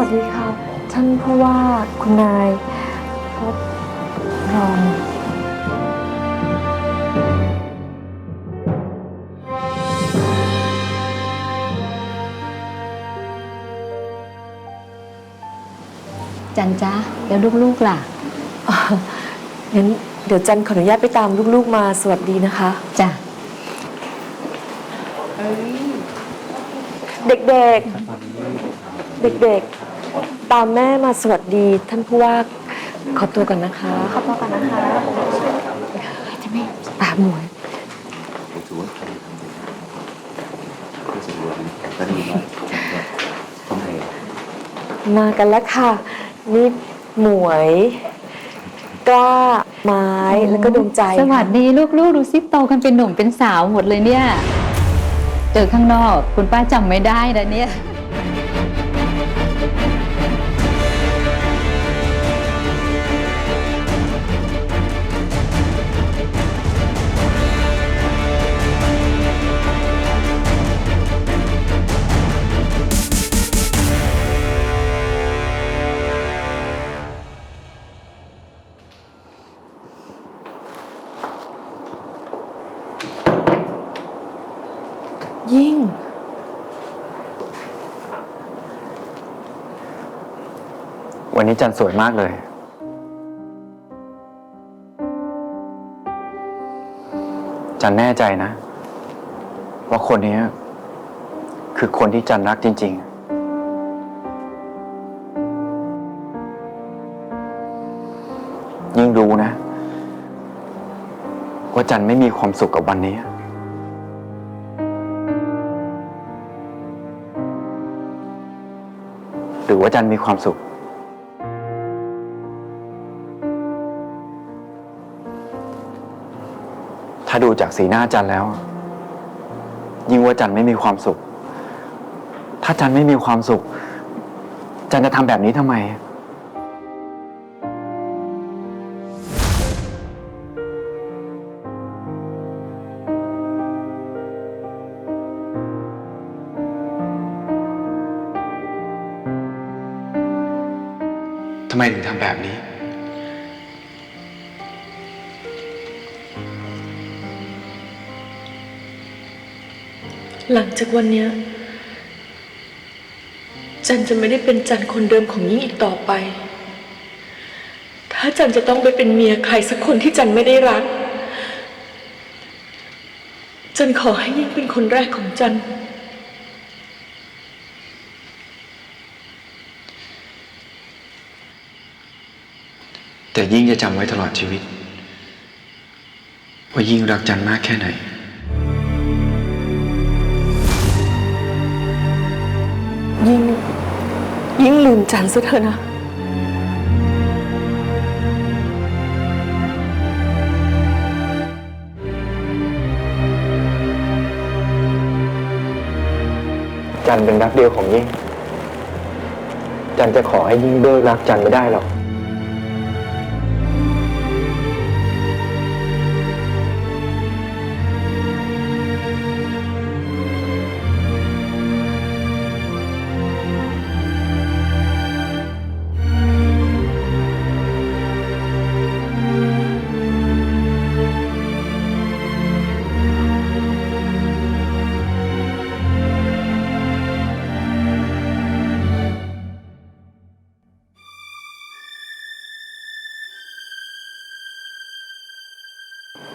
วัสดีค่ะ ท่านผู้ว่าคุณนายพบรองจันจ้าแล้วลูกๆล่ะงั้นเดี๋ยวจันขออนุญาตไปตามลูกๆมาสวัสดีนะคะ จ้ะเด็กๆ เด็กๆ ตามแม่มาสวัสดีท่านผู้ว่าขอตัวก่อนนะคะขอตัวก่อนนะคะจะไม่ตามหมวยถือว่าทำดีทำดีเพื่อส่วนรวมและดีมากต้องให้มากันแล้วค่ะ นี่หมวย กล้า ไม้แล้วก็ดวงใจ สวัสดีลูกๆ ดูซิโตกันเป็นหนุ่มเป็นสาวหมดเลยเนี่ย เจอข้างนอกคุณป้าจำไม่ได้แล้วเนี่ยยิ่ วันนี้จันสวยมากเลย จันแน่ใจนะ ว่าคนนี้ คือคนที่จันรักจริง ๆยิ่งรู้นะ ว่าจันไม่มีความสุขกับวันนี้ หรือว่าจันมีความสุขาดูจากสีหน้าจันแล้ว ยิ่งว่าจันไม่มีความสุข ถ้าจันไม่มีความสุข จันจะทำแบบนี้ทำไม ทำไมถึงทำแบบนี้ หลังจากวันเนี้ยจันจะไม่ได้เป็นจันคนเดิมของยิ่งอีกต่อไป ถ้าจันจะต้องไปเป็นเมียใครสักคนที่จันไม่ได้รัก จันขอให้ยิ่งเป็นคนแรกของจันแต่ยิ่งจะจำไว้ตลอดชีวิต ว่ายิ่งรักจันมากแค่ไหน ยิ่งลืมจันซะเถอะนะ จันเป็นรักเดียวของยิ่ง จันจะขอให้ยิ่งเลิกรักจันไม่ได้หรอก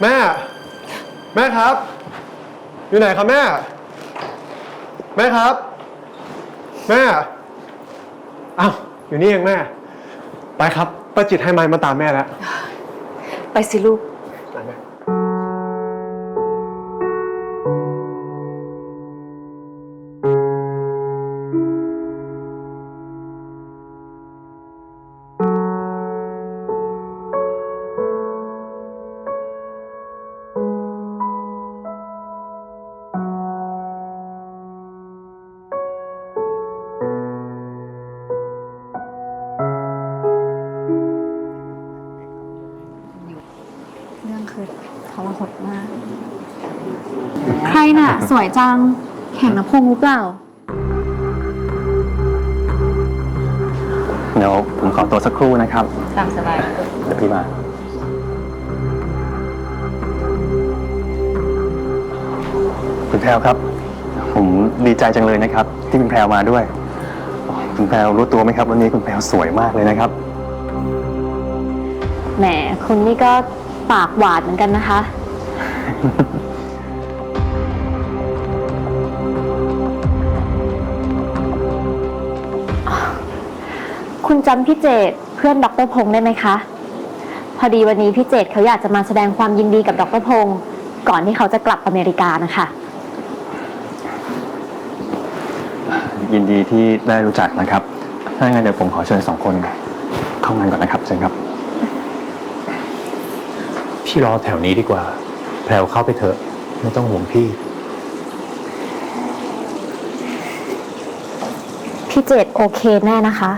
แม่ แม่ครับ อยู่ไหนครับแม่ แม่ครับ แม่อ้าวอยู่นี่เองแม่ ไปครับป้าจิตให้ไม้มาตามแม่แล้วไปสิลูก ไปแม่ เรื่องคือทรหดมาก ใครน่ะ สวยจัง แข่งน้ำพงหรือเปล่า เดี๋ยวผมขอตัวสักครู่นะครับ ตามสบายเดี๋ยวพี่มา คุณแพรวครับ ผมดีใจจังเลยนะครับ ที่คุณแพรวมาด้วย คุณแพรวรู้ตัวไหมครับ วันนี้คุณแพรวสวยมากเลยนะครับ แหมคุณนี่ก็ ปากหวานเหมือนกันนะคะ คุณจำพี่เจตเพื่อนดรพงษ์ได้ไหมคะ พอดีวันนี้พี่เจตเขาอยากจะมาแสดงความยินดีกับดรพงษ์ก่อนที่เขาจะกลับอเมริกานะคะ ยินดีที่ได้รู้จักนะครับ ถ้าอย่างนั้นเดี๋ยวผมขอเชิญสองคนเข้างานก่อนนะครับเชิญครับ พี่รอแถวนี้ดีกว่า แพรวเข้าไปเถอะ ไม่ต้องห่วงพี่ พี่เจตโอเคแน่นะคะ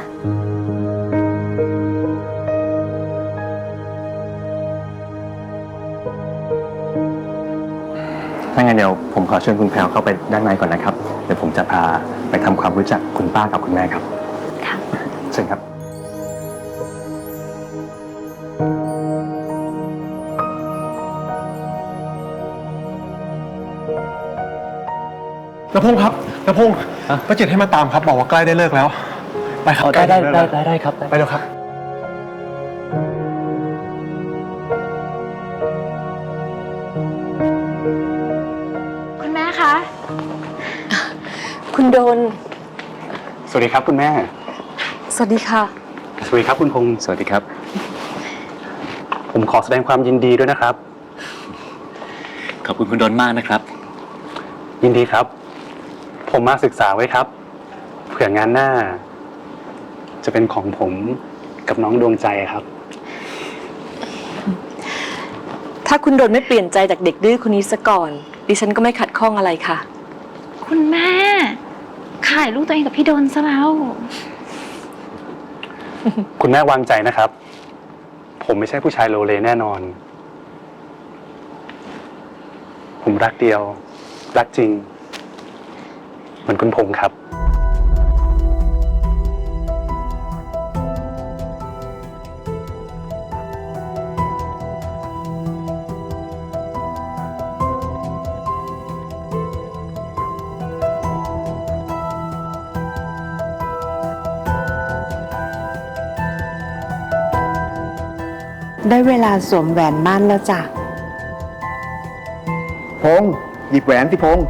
ถ้างั้นเดี๋ยวผมขอเชิญคุณแพรวเข้าไปด้านในก่อนนะครับ เดี๋ยวผมจะพาไปทำความรู้จักคุณป้ากับคุณแม่ครับ ค่ะ เชิญครับ พงศ์ป้าจิตให้มาตามครับ บอกว่าใกล้ได้เลิกแล้ว ไปครับใกล้ได้เลิกได้แล้วได้ได้ครับไปเร็วครับคุณแม่คะ คุณโดน สวัสดีครับคุณแม่ สวัสดีค่ะ สวัสดีครับคุณพงศ์สวัสดีครับ ผมขอแสดงความยินดีด้วยนะครับ ขอบคุณคุณดนมากนะครับ ยินดีครับ ผมมาศึกษาไว้ครับ เผื่องานหน้า จะเป็นของผมกับน้องดวงใจครับ ถ้าคุณโดนไม่เปลี่ยนใจจากเด็กดื้อคนนี้ซะก่อน ดิฉันก็ไม่ขัดข้องอะไรค่ะ คุณแม่ ขายลูกตัวเองกับพี่โดนซะแล้ว คุณแม่วางใจนะครับ ผมไม่ใช่ผู้ชายโลเลแน่นอน ผมรักเดียว รักจริง เหมือนคุณพงษ์ครับ ได้เวลาสวมแหวนมั่นแล้วจ้ะ พงษ์หยิบแหวนที่พงษ์